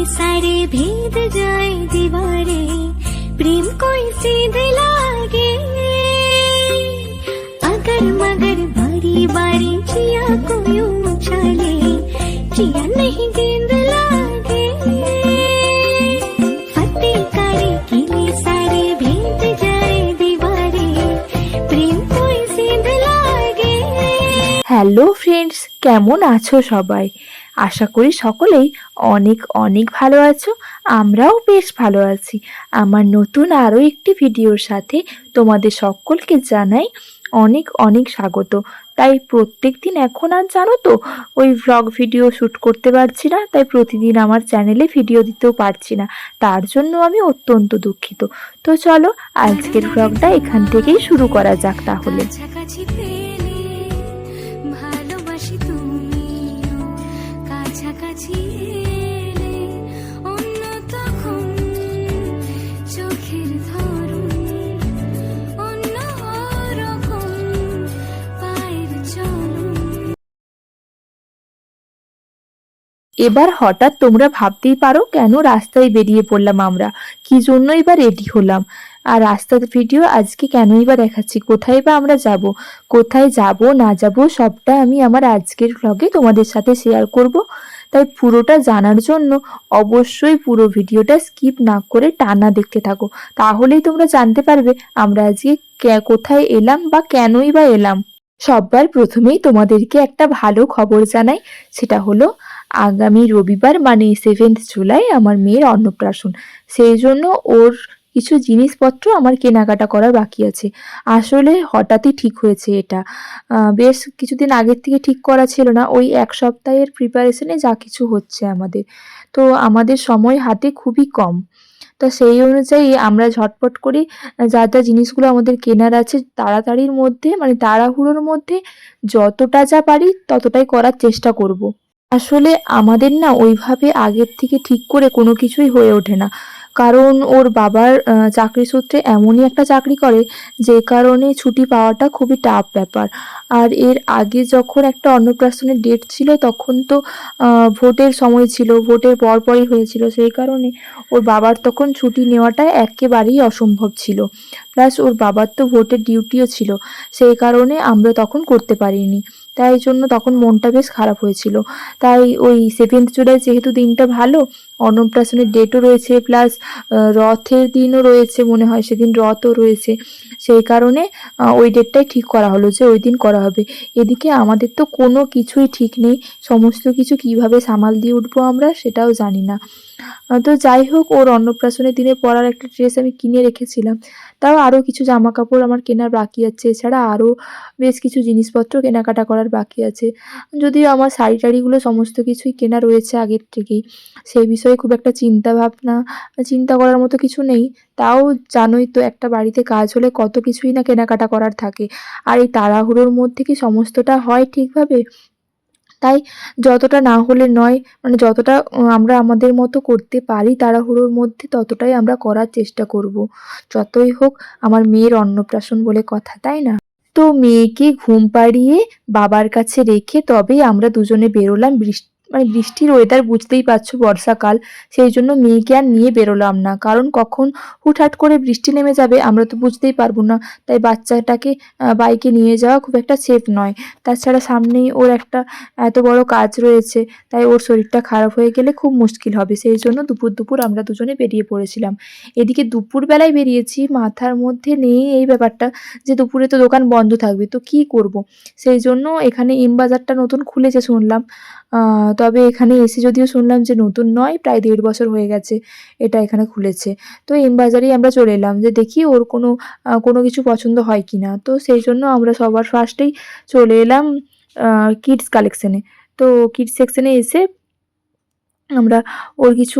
सारे भेद जाए दीवारे प्रेम कोई सीध लागे अगर मगर बारी बारी जिया को यूं उछाले जिया नहीं गेंद लागे फतेह करे किले सारे भेद जाए दीवारे प्रेम कोई सीध लागे হ্যালো ফ্রেন্ডস কেমন আছো সবাই আশা করি সকলেই অনেক অনেক ভালো আছো। আমরাও বেশ ভালো আছি। আমার নতুন আরও একটি ভিডিওর সাথে তোমাদের সকলকে জানাই অনেক অনেক স্বাগত। তাই প্রত্যেক দিন এখন আর জানো তো, ওই ভ্লগ ভিডিও শ্যুট করতে পারছি না, তাই প্রতিদিন আমার চ্যানেলে ভিডিও দিতেও পারছি না। তার জন্য আমি অত্যন্ত দুঃখিত। তো চলো, আজকের ভ্লগটা এখান থেকেই শুরু করা যাক তাহলে। এবার হঠাৎ তোমরা ভাবতেই পারো কেন রাস্তায় বেরিয়ে পড়লাম আমরা। কি জন্যই বা রেডি হলাম? আর রাস্তার ভিডিও আজকে কেনই বা দেখাচ্ছি? কোথায় বা আমরা যাব? কোথায় যাব, না যাব, সবটা আমি আমার আজকের ভ্লগে তোমাদের সাথে শেয়ার করব। তাই পুরোটা জানার জন্য অবশ্যই পুরো ভিডিওটা স্কিপ না করে টানা দেখতে থাকো। তাহলেই তোমরা জানতে পারবে আমরা আজকে কোথায় এলাম বা কেনই বা এলাম। সবার প্রথমেই তোমাদেরকে একটা ভালো খবর জানাই, সেটা হলো আগামী রবিবার মানে সেভেন্থ জুলাই আমার মেয়ের অন্নপ্রাশন। সেই জন্য ওর কিছু জিনিসপত্র আমার কেনাকাটা করার বাকি আছে। আসলে হঠাৎই ঠিক হয়েছে এটা। বেশ কিছুদিন আগের থেকে ঠিক করা ছিল না। ওই এক সপ্তাহের প্রিপারেশনে যা কিছু হচ্ছে আমাদের। তো আমাদের সময় হাতে খুবই কম। তো সেই অনুযায়ী আমরা ঝটপট করে যা যা জিনিসগুলো আমাদের কেনার আছে, তাড়াতাড়ির মধ্যে মানে তাড়াহুড়োর মধ্যে যতটা যা পারি ততটাই করার চেষ্টা করব। আসলে আমাদের না ওইভাবে আগের থেকে ঠিক করে কোনো কিছুই হয়ে ওঠে না। কারণ ওর বাবার চাকরি সূত্রে এমনই একটা চাকরি করে, যে কারণে ছুটি পাওয়াটা খুবই টাফ ব্যাপার। আর এর আগে যখন একটা অন্নপ্রাশনের ডেট ছিল, তখন তো ভোটের সময় ছিল, ভোটের পরপরই হয়েছিল। সেই কারণে ওর বাবার তখন ছুটি নেওয়াটা একেবারেই অসম্ভব ছিল। প্লাস ওর বাবার তো ভোটের ডিউটিও ছিল। সেই কারণে আমরা তখন করতে পারিনি। তাই জন্য তখন মনটা বেশ খারাপ হয়েছিল। তাই ওই সেভেন্থ জুলাই যেহেতু দিনটা ভালো অন্নপ্রাশনের ডেটও রয়েছে, প্লাস রথের দিনও রয়েছে মনে হয়, সেদিন রথও রয়েছে। সেই কারণে ওই ডেটটাই ঠিক করা হলো যে ওই দিন করা হবে। এদিকে আমাদের তো কোনো কিছুই ঠিক নেই। সমস্ত কিছু কীভাবে সামাল দিয়ে উঠবো আমরা সেটাও জানি না। তো যাই হোক, ওর অন্নপ্রাশনের দিনে পরার একটা ড্রেস আমি কিনে রেখেছিলাম। তাও আরও কিছু জামা কাপড় আমার কেনার বাকি আছে। এছাড়া আরও বেশ কিছু জিনিসপত্র কেনাকাটা করার বাকি আছে। যদিও আমার শাড়ি টাড়িগুলো সমস্ত কিছুই কেনা রয়েছে আগের থেকেই। সেই বিষয়ে খুব একটা চিন্তা ভাবনা চিন্তা করার মতো কিছু নেই। তাও জানোই তো একটা বাড়িতে কাজ হলে কত কিছুই না কেনাকাটা করার থাকে। আর এই তাড়াহুড়োর মধ্যে কি সমস্তটা হয় ঠিকভাবে? তাই যতটা না হলে নয় মানে যতটা আমরা আমাদের মতো করতে পারি তাড়াহুড়োর মধ্যে ততটাই আমরা করার চেষ্টা করব। যতই হোক, আমার মেয়ের অন্নপ্রাশন বলে কথা, তাই না? তো মেয়েকে ঘুম পাড়িয়ে বাবার কাছে রেখে তবেই আমরা দুজনে বেরোলাম বৃষ্টি মানে বৃষ্টির ওয়েদার বুঝতেই পারছ বর্ষাকাল, সেই জন্য মেয়েকে আর নিয়ে বেরোলাম না। কারণ কখন হুটহাট করে বৃষ্টি নেমে যাবে আমরা তো বুঝতেই পারব না। তাই বাচ্চাটাকে বাইকে নিয়ে যাওয়া খুব একটা সেফ নয়। তাছাড়া সামনেই ওর একটা এত বড় কাজ রয়েছে, তাই ওর শরীরটা খারাপ হয়ে গেলে খুব মুশকিল হবে। সেই জন্য দুপুর দুপুর আমরা দুজনে বেরিয়ে পড়েছিলাম। এদিকে দুপুরবেলায় বেরিয়েছি, মাথার মধ্যে নেই এই ব্যাপারটা যে দুপুরে তো দোকান বন্ধ থাকবে, তো কি করব? সেই জন্য এখানে এম বাজারটা নতুন খুলেছে শুনলাম। তবে এখানে এসে যদিও শুনলাম যে নতুন নয়, প্রায় দেড় বছর হয়ে গেছে এটা এখানে খুলেছে। তো এম বাজারেই আমরা চলে এলাম যে দেখি ওর কোনো কোনো কিছু পছন্দ হয় কি না তো সেই জন্য আমরা সবার ফার্স্টেই চলে এলাম কিডস কালেকশানে তো কিডস সেকশানে এসে আমরা ওর কিছু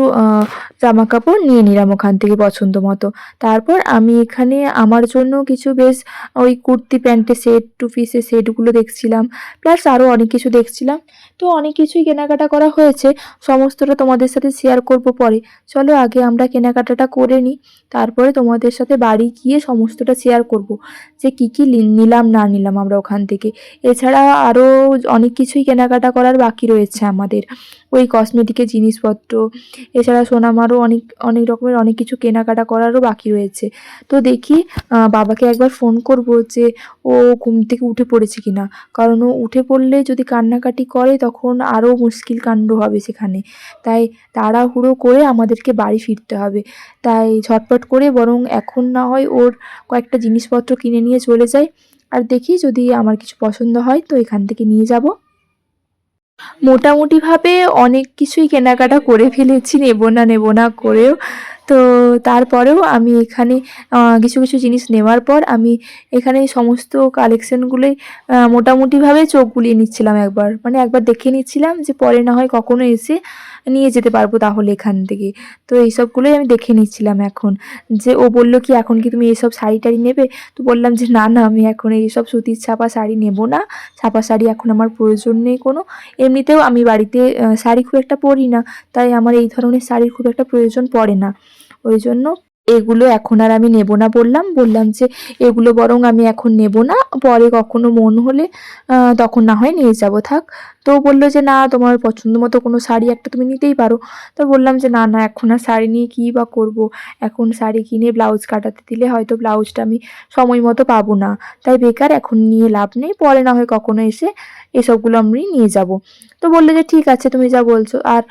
জামা কাপড় নিয়ে নিলাম ওখান থেকে পছন্দ মতো। তারপর আমি এখানে আমার জন্য কিছু বেশ ওই কুর্তি প্যান্টের সেট, টু পিসের সেটগুলো দেখছিলাম। প্লাস আরও অনেক কিছু দেখছিলাম। তো অনেক কিছুই কেনাকাটা করা হয়েছে। সমস্তটা তোমাদের সাথে শেয়ার করব পরে। চলো আগে আমরা কেনাকাটাটা করে নিই। তারপরে তোমাদের সাথে বাড়ি গিয়ে সমস্তটা শেয়ার করব। যে কী কী নিলাম, না নিলাম আমরা ওখান থেকে। এছাড়া আরও অনেক কিছুই কেনাকাটা করার বাকি রয়েছে আমাদের। ওই কসমেটিকের জিনিস জিনিসপত্র, এছাড়া সোনামারও অনেক অনেক রকমের অনেক কিছু কেনাকাটা করারও বাকি রয়েছে। তো দেখি বাবাকে একবার ফোন করব যে ও ঘুম থেকে উঠে পড়েছে কিনা। কারণ ও উঠে পড়লে যদি কান্নাকাটি করে, তখন আরও মুশকিল কাণ্ড হবে সেখানে। তাই তাড়াহুড়ো করে আমাদেরকে বাড়ি ফিরতে হবে। তাই ঝটপট করে বরং এখন না হয় ওর কয়েকটা জিনিসপত্র কিনে নিয়ে চলে যাই। আর দেখি যদি আমার কিছু পছন্দ হয়, তো এখান থেকে নিয়ে যাব। মোটামুটিভাবে অনেক কিছুই কেনাকাটা করে ফেলেছি নেব না নেব না করেও। তো তারপরেও আমি এখানে কিছু কিছু জিনিস নেওয়ার পর আমি এখানে সমস্ত কালেকশনগুলোই মোটামুটিভাবে চোখ বুলিয়ে নিচ্ছিলাম একবার। মানে একবার দেখে নিচ্ছিলাম যে পরে না হয় কখনো এসে নিয়ে যেতে পারব তাহলে এখান থেকে। তো এইসবগুলোই আমি দেখে নিচ্ছিলাম এখন। যে ও বলল কি, এখন কি তুমি এইসব শাড়ি টাড়ি নেবে? তো বললাম যে, না না, আমি এখন এইসব সুতির ছাপা শাড়ি নেব না। ছাপা শাড়ি এখন আমার প্রয়োজন নেই কোনো। এমনিতেও আমি বাড়িতে শাড়ি খুব একটা পরি না। তাই আমার এই ধরনের শাড়ির খুব একটা প্রয়োজন পড়ে না। ওই জন্য এগুলো এখন আর আমি নেব না বললাম। বললাম যে এগুলো বরং আমি এখন নেব না। পরে কখনো মন হলে তখন না হয় নিয়ে যাব, থাক। তো বলল যে, না, তোমার পছন্দ মতো কোনো শাড়ি একটা তুমি নিতেই পারো। তো বললাম যে, না না, এখন আর শাড়ি নিয়ে কী বা করব? এখন শাড়ি কিনে ব্লাউজ কাটাতে দিলে হয়তো ব্লাউজটা আমি সময় মতো পাবো না। তাই বেকার, এখন নিয়ে লাভ নেই। পরে না হয় কখনো এসে এসবগুলো আমি নিয়ে যাব। তো বলল যে, ঠিক আছে, তুমি যা বলছো। আর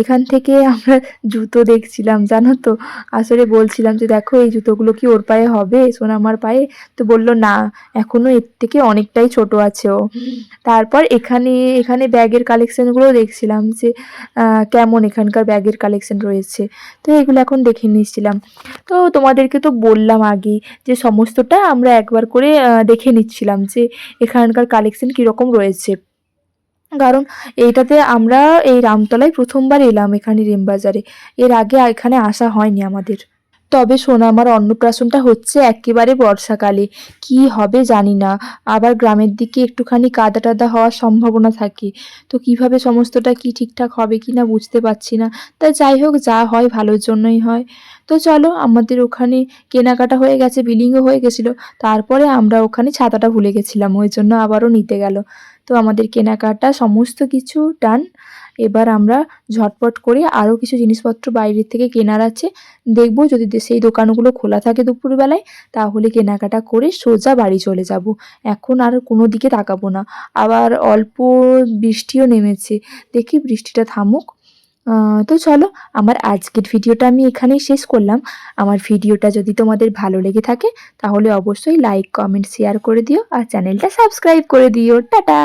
এখান থেকে আমরা জুতো দেখছিলাম, জানো তো? আসলে বলছিলাম যে, দেখো, এই জুতোগুলো কি ওর পায়ে হবে? সোনামার পায়ে তো বলল, না, এখনও এর থেকে অনেকটাই ছোট আছে ও। তারপর এখানে এখানে ব্যাগের কালেকশনগুলো দেখছিলাম যে কেমন এখানকার ব্যাগের কালেকশন রয়েছে। তো এগুলো এখন দেখে নিচ্ছিলাম তো তোমাদেরকে তো বললাম আগেই যে, সমস্তটা আমরা একবার করে দেখে নিচ্ছিলাম যে, এখানকার কালেকশন কীরকম রয়েছে। কারণ এইটাতে আমরা এই রামতলায় প্রথমবার এলাম এখানে রেমবাজারে এর আগে এখানে আসা হয়নি আমাদের। তবে সোনামার অন্নপ্রাশনটা হচ্ছে একেবারে বর্ষাকালে। কি হবে জানি না। আবার গ্রামের দিকে একটুখানি কাদা টাদা হওয়ার সম্ভাবনা থাকে। তো কীভাবে সমস্তটা কি ঠিকঠাক হবে কি না বুঝতে পারছি না। তা যাই হোক, যা হয় ভালোর জন্যই হয়। তো চলো, আমাদের ওখানে কেনাকাটা হয়ে গেছে, বিলিংও হয়ে গেছিল। তারপরে আমরা ওখানে ছাতাটা ভুলে গেছিলাম, ওই জন্য আবারও নিতে গেল। তো আমাদের কেনাকাটা সমস্ত কিছু ডান এবার আমরা ঝটপট করে আরও কিছু জিনিসপত্র বাইরের থেকে কেনার আছে। দেখব যদি সেই দোকানগুলো খোলা থাকে দুপুরবেলায়, তাহলে কেনাকাটা করে সোজা বাড়ি চলে যাব। এখন আর কোনো দিকে তাকাবো না। আবার অল্প বৃষ্টিও নেমেছে। দেখি বৃষ্টিটা থামুক। তো চলো, আমার আজকের ভিডিওটা আমি এখানেই শেষ করলাম। আমার ভিডিওটা যদি তোমাদের ভালো লেগে থাকে, তাহলে অবশ্যই লাইক কমেন্ট শেয়ার করে দিও আর চ্যানেলটা সাবস্ক্রাইব করে দিও। টাটা!